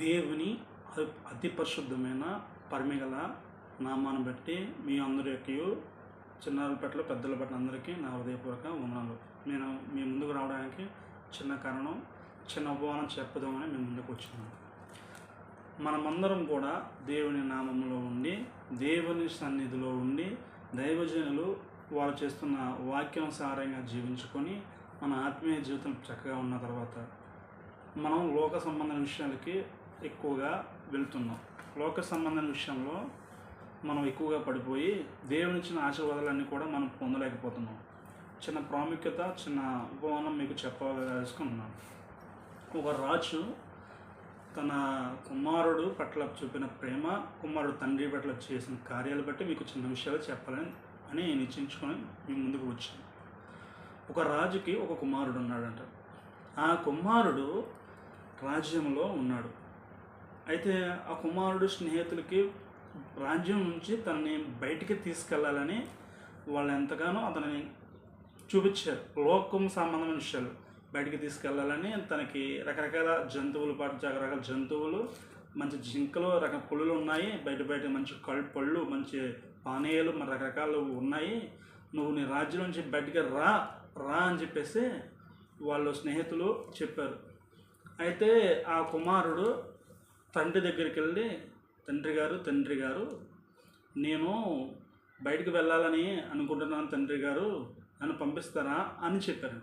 దేవుని అతి పరిశుద్ధమైన పరిమిగల నామాన్ని బట్టి మీ అందరికి చిన్నారుల పట్ల పెద్దల పట్ల అందరికీ నా హృదయపూర్వక వందనాలు. నేను మీ ముందుకు రావడానికి చిన్న కారణం చిన్న ఉపమానం చెప్పదామని మేము ముందుకు వచ్చినాము మనమందరం కూడా దేవుని నామంలో ఉండి దేవుని సన్నిధిలో ఉండి దైవజనులు వారు చేస్తున్న వాక్యానుసారంగా జీవించుకొని మన ఆత్మీయ జీవితం చక్కగా ఉన్న తర్వాత మనం లోక సంబంధ విషయాలకి ఎక్కువగా వెళ్తున్నాం. లోక సంబంధం విషయంలో మనం ఎక్కువగా పడిపోయి దేవుని ఇచ్చిన ఆశీర్వాదాలన్నీ కూడా మనం పొందలేకపోతున్నాం. చిన్న ప్రాముఖ్యత చిన్న ఉపమానం మీకు చెప్పదలుచుకున్నాను ఒక రాజు తన కుమారుడు పట్ల చూపిన ప్రేమ కుమారుడు తండ్రి పట్ల చేసిన కార్యాలు బట్టి మీకు చిన్న విషయాలు చెప్పాలని అని నిశ్చయించుకొని మీ ముందుకు వచ్చాను. ఒక రాజుకి ఒక కుమారుడు ఉన్నాడంట. ఆ కుమారుడు రాజ్యంలో ఉన్నాడు. అయితే ఆ కుమారుడు స్నేహితులకి రాజ్యం నుంచి తనని బయటికి తీసుకెళ్ళాలని వాళ్ళు ఎంతగానో అతనిని చూపించారు. లోకం సంబంధమైన విషయాలు. బయటికి తీసుకెళ్ళాలని తనకి రకరకాల జంతువులు పాటు రకరకాల జంతువులు మంచి జింకలు రక పులులు ఉన్నాయి. బయట బయట మంచి కళ్ళు పళ్ళు మంచి పానీయాలు మరి రకరకాలు ఉన్నాయి. నువ్వు నీ రాజ్యం నుంచి బయటికి రా రా అని చెప్పేసి వాళ్ళు స్నేహితులు చెప్పారు. అయితే ఆ కుమారుడు తండ్రి దగ్గరికి వెళ్ళి తండ్రి గారు తండ్రి గారు నేను బయటకు వెళ్ళాలని అనుకుంటున్నాను తండ్రి గారు నన్ను పంపిస్తారా? అని చెప్పారు.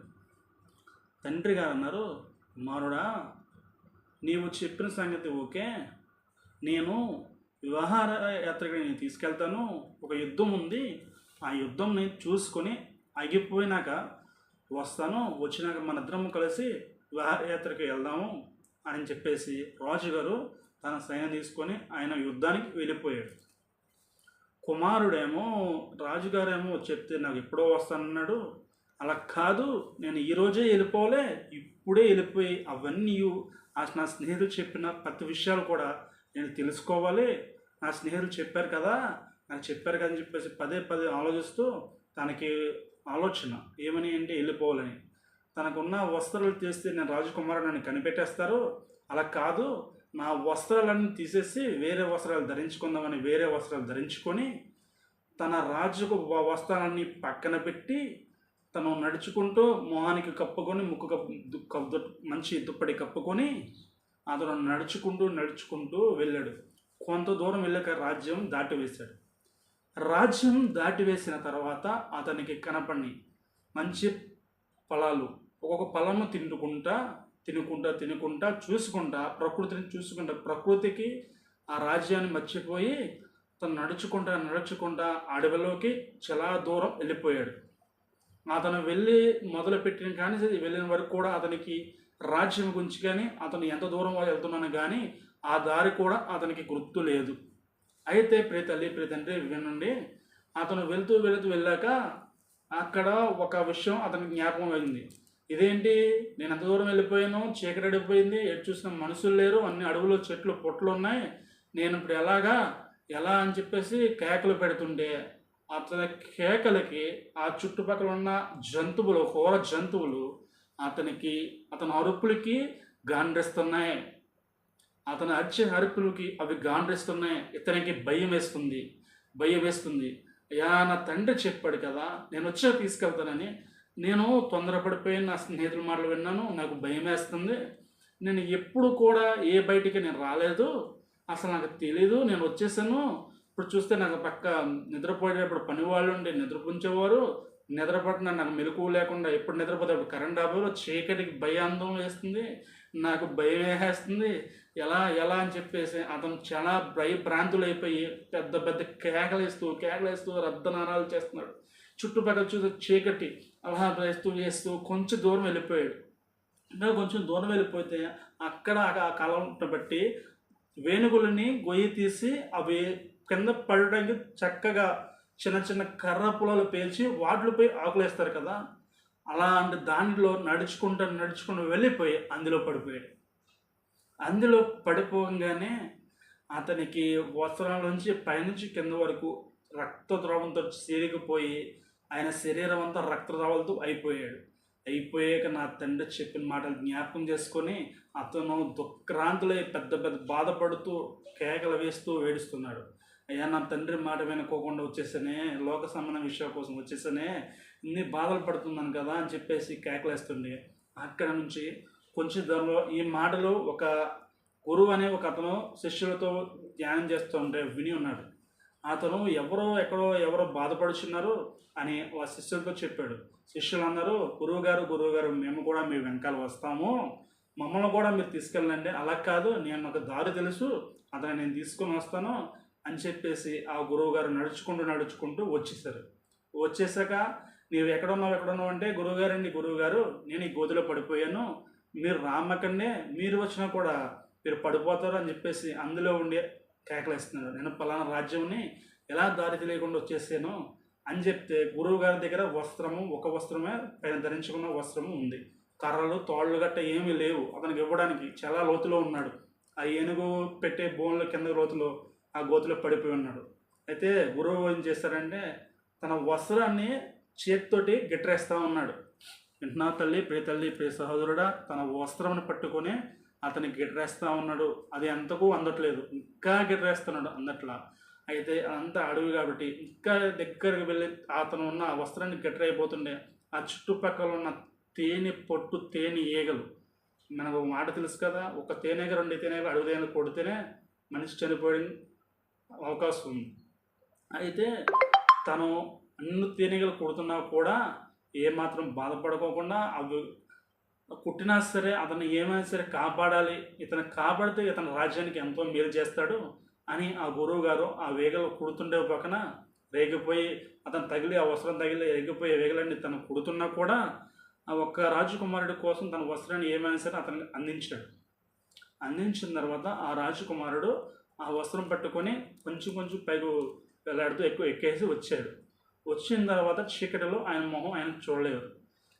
తండ్రి గారు అన్నారు కుమారుడా నీవు చెప్పిన సంగతి ఓకే. నేను వివాహార యాత్రకి నేను తీసుకెళ్తాను. ఒక యుద్ధం ఉంది. ఆ యుద్ధంని చూసుకొని ఆగిపోయినాక వస్తాను. వచ్చినాక మన కలిసి కలిసి విహారయాత్రకి వెళ్దాము. అని చెప్పేసి రాజుగారు తన సైన్యం తీసుకొని ఆయన యుద్ధానికి వెళ్ళిపోయాడు. కుమారుడేమో రాజుగారేమో చెప్తే నాకు ఎప్పుడో వస్తానన్నాడు. అలా కాదు నేను ఈరోజే వెళ్ళిపోలే ఇప్పుడే వెళ్ళిపోయి అవన్నీ నా స్నేహితులు చెప్పిన ప్రతి విషయాలు కూడా నేను తెలుసుకోవాలి. నా స్నేహితులు చెప్పారు కదా నాకు చెప్పారు కదా అని చెప్పేసి పదే పదే ఆలోచిస్తూ తనకి ఆలోచన ఏమని అంటే వెళ్ళిపోవాలని. తనకున్న వస్త్రాలు తీస్తే నేను రాజకుమారుడు నన్ను కనిపెట్టేస్తారు. అలా కాదు నా వస్త్రాలన్నీ తీసేసి వేరే వస్త్రాలు ధరించుకుందామని వేరే వస్త్రాలు ధరించుకొని తన రాజుకు వస్త్రాలన్నీ పక్కన పెట్టి తను నడుచుకుంటూ మొహానికి కప్పుకొని ముక్కు కప్పు దు- దు- మంచి దుప్పటి కప్పుకొని అతను నడుచుకుంటూ నడుచుకుంటూ వెళ్ళాడు. కొంత దూరం వెళ్ళాక రాజ్యం దాటివేశాడు. రాజ్యం దాటివేసిన తర్వాత అతనికి కనపడి మంచి ఫలాలు ఒక్కొక్క ఫలము తింటుకుంటా తినుకుంటా తినుకుంటా చూసుకుంటా ప్రకృతిని చూసుకుంటా ప్రకృతికి ఆ రాజ్యాన్ని మర్చిపోయి తను నడుచుకుంటా నడుచుకుంటా అడవిలోకి చాలా దూరం వెళ్ళిపోయాడు. అతను వెళ్ళి మొదలుపెట్టిన కానీ వెళ్ళిన వరకు కూడా అతనికి రాజ్యం గురించి కానీ అతను ఎంత దూరం వెళ్తున్నాను కానీ ఆ దారి కూడా అతనికి గుర్తు లేదు. అయితే ప్రియ తల్లి ప్రియ తండ్రి వినండి. అతను వెళ్తూ వెళుతూ వెళ్ళాక అక్కడ ఒక విషయం అతనికి జ్ఞాపకం అయింది. ఇదేంటి? నేను ఎంత దూరం వెళ్ళిపోయాను? చీకటి అడిగిపోయింది. ఎటు చూసిన మనుషులు లేరు. అన్ని అడవులు చెట్లు పొట్లు ఉన్నాయి. నేను ఇప్పుడు ఎలాగా? ఎలా అని చెప్పేసి కేకలు పెడుతుంటే అతని కేకలకి ఆ చుట్టుపక్కల ఉన్న జంతువులు హోర జంతువులు అతనికి అతని అరుపులకి గాండ్రిస్తున్నాయి. అతను అరిచే అరుపులకి అవి గాండ్రిస్తున్నాయి. ఇతనికి భయం వేస్తుంది. భయం వేస్తుంది. అయ్యా నా తండ్రి చెప్పాడు కదా నేను వచ్చే తీసుకెళ్తానని నేను తొందరపడిపోయి నా స్నేహితుల మాటలు విన్నాను నాకు భయం వేస్తుంది. నేను ఎప్పుడు కూడా ఏ బయటికి నేను రాలేదు. అసలు నాకు తెలీదు నేను వచ్చేసాను. ఇప్పుడు చూస్తే నాకు పక్క నిద్రపోయేటప్పుడు పని వాళ్ళు ఉండి నిద్రపుంచేవారు. నిద్రపట్టిన నాకు మెలకు లేకుండా ఎప్పుడు నిద్రపోతే అప్పుడు కరెంట్ ఆపేవారు చీకటికి భయాందం వేస్తుంది. నాకు భయం వేసేస్తుంది. ఎలా ఎలా అని చెప్పేసి అతను చాలా భయ భ్రాంతులు అయిపోయి పెద్ద పెద్ద కేకలేస్తూ కేకలేస్తూ రద్దనారాలు చేస్తున్నాడు. చుట్టుపక్కల చూసే చీకటి అలహా వేస్తూ వేస్తూ కొంచెం దూరం వెళ్ళిపోయాడు. ఇంకా కొంచెం దూరం వెళ్ళిపోతే అక్కడ ఆ కాలం బట్టి వేణుగులని గొయ్యి తీసి అవి కింద పడడానికి చక్కగా చిన్న చిన్న కర్ర పొలాలు పేల్చి వాటిపై ఆకులేస్తారు కదా. అలాంటి దానిలో నడుచుకుంటూ నడుచుకుంటూ వెళ్ళిపోయి అందులో పడిపోయాడు. అందులో పడిపోగానే అతనికి వస్త్రాల నుంచి పైనుంచి కింద వరకు రక్త ద్రవంతో సిరిగిపోయి ఆయన శరీరం అంతా రక్తద్రవాలతో అయిపోయాడు. అయిపోయాక నా తండ్రి చెప్పిన మాటలు జ్ఞాపకం చేసుకొని అతను దుఃఖాంతులై పెద్ద పెద్ద బాధపడుతూ కేకలు వేస్తూ ఏడుస్తున్నాడు. అయ్యా నా తండ్రి మాట వినుకోకుండా వచ్చేసానే లోక సంబంధం విషయాల కోసం వచ్చేసానే ఇన్ని బాధలు పడుతున్నాను కదా అని చెప్పేసి కేకలేస్తుండే అక్కడ నుంచి కొంచెం దానిలో ఈ మాటలు ఒక గురువు అనే ఒక అతను శిష్యులతో ధ్యానం చేస్తూ ఉంటే విని ఉన్నాడు. అతను ఎవరో ఎక్కడో ఎవరో బాధపడుచున్నారు అని ఆ శిష్యులతో చెప్పాడు. శిష్యులు అన్నారు గురువు గారు గురువు గారు మేము కూడా మీ వెనకాల వస్తాము. మమ్మల్ని కూడా మీరు తీసుకెళ్ళండి. అలా కాదు నేను ఒక దారి తెలుసు. అతను నేను తీసుకొని వస్తాను అని చెప్పేసి ఆ గురువు గారు నడుచుకుంటూ నడుచుకుంటూ వచ్చేసారు వచ్చేసాక నీవు ఎక్కడున్నావు ఎక్కడున్నావు అంటే గురువుగారండి గురువుగారు నేను ఈ గోతిలో పడిపోయాను. మీరు రామ్మకండే మీరు వచ్చినా కూడా మీరు పడిపోతారు అని చెప్పేసి అందులో ఉండే కేకలేస్తున్నాడు నేను పలానా రాజ్యంని ఎలా దారి తెలియకుండా వచ్చేసాను అని చెప్తే గురువు గారి దగ్గర వస్త్రము ఒక వస్త్రమే పైన ధరించుకున్న వస్త్రము ఉంది. కర్రలు తోళ్ళు గట్ట ఏమీ లేవు. అతనికి ఇవ్వడానికి చాలా లోతులో ఉన్నాడు. ఆ ఏనుగు పెట్టే బోన్ల కింద లోతులో ఆ గోతులో పడిపోయి ఉన్నాడు. అయితే గురువు ఏం చేస్తారంటే తన వస్త్రాన్ని చేతితోటి గిట్రేస్తూ ఉన్నాడు. వింటున్నా తల్లి? ప్రియ తల్లి ప్రియ సహోదరుడా తన వస్త్రంను పట్టుకొని అతని గిట్రేస్తూ ఉన్నాడు. అది ఎంతకు అందట్లేదు. ఇంకా గిడ్రేస్తున్నాడు అందట్లా. అయితే అంతా అడవి కాబట్టి ఇంకా దగ్గరికి వెళ్ళి అతను ఉన్న వస్త్రాన్ని వస్త్రాన్ని గిట్రైపోతుండే ఆ చుట్టుపక్కల ఉన్న తేనె పొట్టు తేనె ఈగలు. మనకు ఒక మాట తెలుసు కదా ఒక తేనెగ రెండు తేనెగ అడవి తేనె కొడితేనే మనిషి చనిపోయిన అవకాశం ఉంది. అయితే తను అన్ని తేనెగలు కొడుతున్నా కూడా ఏమాత్రం బాధపడుకోకుండా అవి కుట్టినా సరే అతను ఏమైనా సరే కాపాడాలి ఇతను కాపాడితే ఇతను రాజ్యానికి ఎంతో మేలు చేస్తాడు అని ఆ గురువు గారు ఆ వేగలు కుడుతుండే పక్కన రేగిపోయి అతను తగిలి ఆ వస్త్రం తగిలి రేగిపోయే వేగలన్నీ తను కుడుతున్నా కూడా ఆ ఒక్క రాజకుమారుడి కోసం తన వస్త్రాన్ని ఏమైనా సరే అతనికి అందించాడు. అందించిన తర్వాత ఆ రాజకుమారుడు ఆ వస్త్రం పట్టుకొని కొంచెం కొంచెం పైకి వెళ్ళాడుతూ ఎక్కువ ఎక్కేసి వచ్చాడు. వచ్చిన తర్వాత చీకటిలో ఆయన మొహం ఆయన చూడలేదు.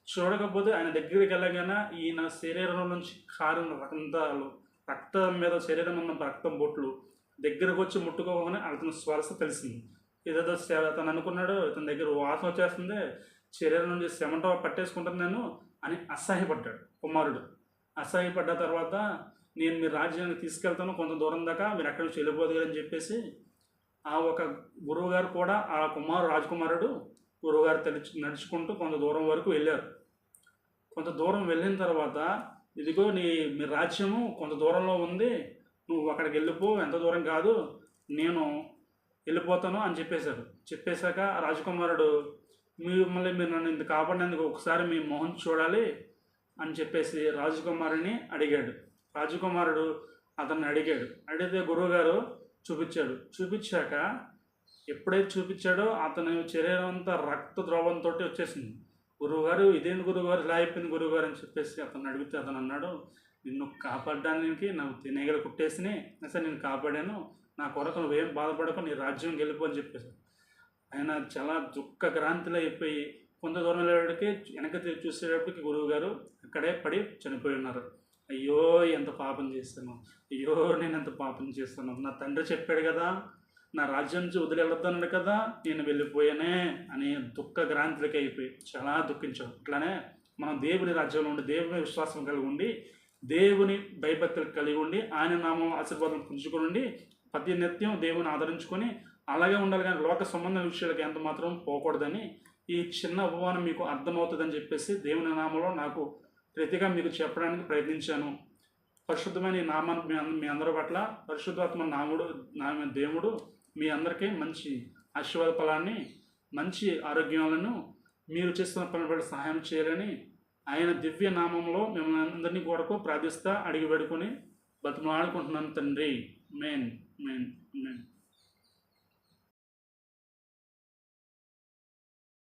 చూడకపోతే ఆయన దగ్గరికి వెళ్ళగానే ఈయన శరీరం నుంచి కారిన రక్తాలు రక్తం మీద శరీరం ఉన్న రక్తం బొట్లు దగ్గరకు వచ్చి ముట్టుకోగానే అతని స్వరస తెలిసింది. ఏదేదో అతను అనుకున్నాడు ఇతని దగ్గర వాసన వచ్చేస్తుంది శరీరం నుంచి చెమట పట్టేసుకుంటాను నేను అని అసహ్యపడ్డాడు కుమారుడు. అసహ్యపడ్డ తర్వాత నేను మీ రాజ్యానికి తీసుకెళ్తాను కొంత దూరం దాకా మీరు అక్కడి నుంచి వెళ్ళిపోదు అని చెప్పేసి ఆ ఒక గురువుగారు కూడా ఆ కుమారు రాజకుమారుడు గురువుగారు తెలిసి నడుచుకుంటూ కొంత దూరం వరకు వెళ్ళారు. కొంత దూరం వెళ్ళిన తర్వాత ఇదిగో నీ మీ రాజ్యము కొంత దూరంలో ఉంది నువ్వు అక్కడికి వెళ్ళిపో ఎంత దూరం కాదు నేను వెళ్ళిపోతాను అని చెప్పేశారు. చెప్పేశాక రాజకుమారుడు మిమ్మల్ని మీరు నన్ను ఇంత కాపాడినందుకు ఒకసారి మీ మొహం చూడాలి అని చెప్పేసి రాజకుమారుని అడిగాడు. రాజకుమారుడు అతన్ని అడిగాడు. అడిగితే గురువుగారు చూపించాడు. చూపించాక ఎప్పుడైతే చూపించాడో అతని శరీరం అంతా రక్త ద్రవంతో వచ్చేసింది. గురువుగారు ఇదేంటి గురువుగారు? ఇలా అయిపోయింది గురువుగారు అని చెప్పేసి అతను అడిగితే అతను అన్నాడు నిన్ను కాపాడడానికి నాకు తినేగలు కుట్టేసినాయి. సరే నేను కాపాడాను. నా కొరకు నువ్వేం బాధపడకు నీ రాజ్యం గెలుపు అని చెప్పేసి. ఆయన చాలా దుఃఖ క్రాంతిలో అయిపోయి కొంత దూరం వెళ్ళేవాడికి వెనక చూసేటప్పటికి గురువుగారు అక్కడే పడి చనిపోయి ఉన్నారు. అయ్యో ఎంత పాపం చేస్తాను అయ్యో నేను ఎంత పాపం చేస్తాను నా తండ్రి చెప్పాడు కదా నా రాజ్యం నుంచి వదిలి కదా నేను వెళ్ళిపోయానే అని దుఃఖ గ్రాంతులకి అయిపోయి చాలా దుఃఖించాడు. అట్లానే మనం దేవుని రాజ్యంలో ఉండి దేవుని విశ్వాసం కలిగి ఉండి దేవుని భయభక్తులు కలిగి ఉండి ఆయన నామం ఆశీర్వాదం పుంజుకొని ఉండి ప్రతి నిత్యం దేవుని ఆదరించుకొని అలాగే ఉండాలి కానీ లోక సంబంధ విషయాలకు ఎంత మాత్రం పోకూడదని ఈ చిన్న ఉపమానం మీకు అర్థమవుతుందని చెప్పేసి దేవుని నామంలో నాకు ప్రతిగా మీకు చెప్పడానికి ప్రయత్నించాను. పరిశుద్ధమైన ఈ నామాన్ని మీ అందరి పట్ల పరిశుద్ధాత్మ నాముడు నామ దేవుడు మీ అందరికీ మంచి ఆశీర్వాద ఫలాన్ని మంచి ఆరోగ్యాలను మీరు చేస్తున్న పనులపై సహాయం చేయాలని ఆయన దివ్య నామంలో మిమ్మల్ని అందరినీ కొరకు ప్రార్థిస్తా అడిగి పెడుకొని బతిమాడుకుంటున్నాను తండ్రి. మెయిన్ మెయిన్ మేన్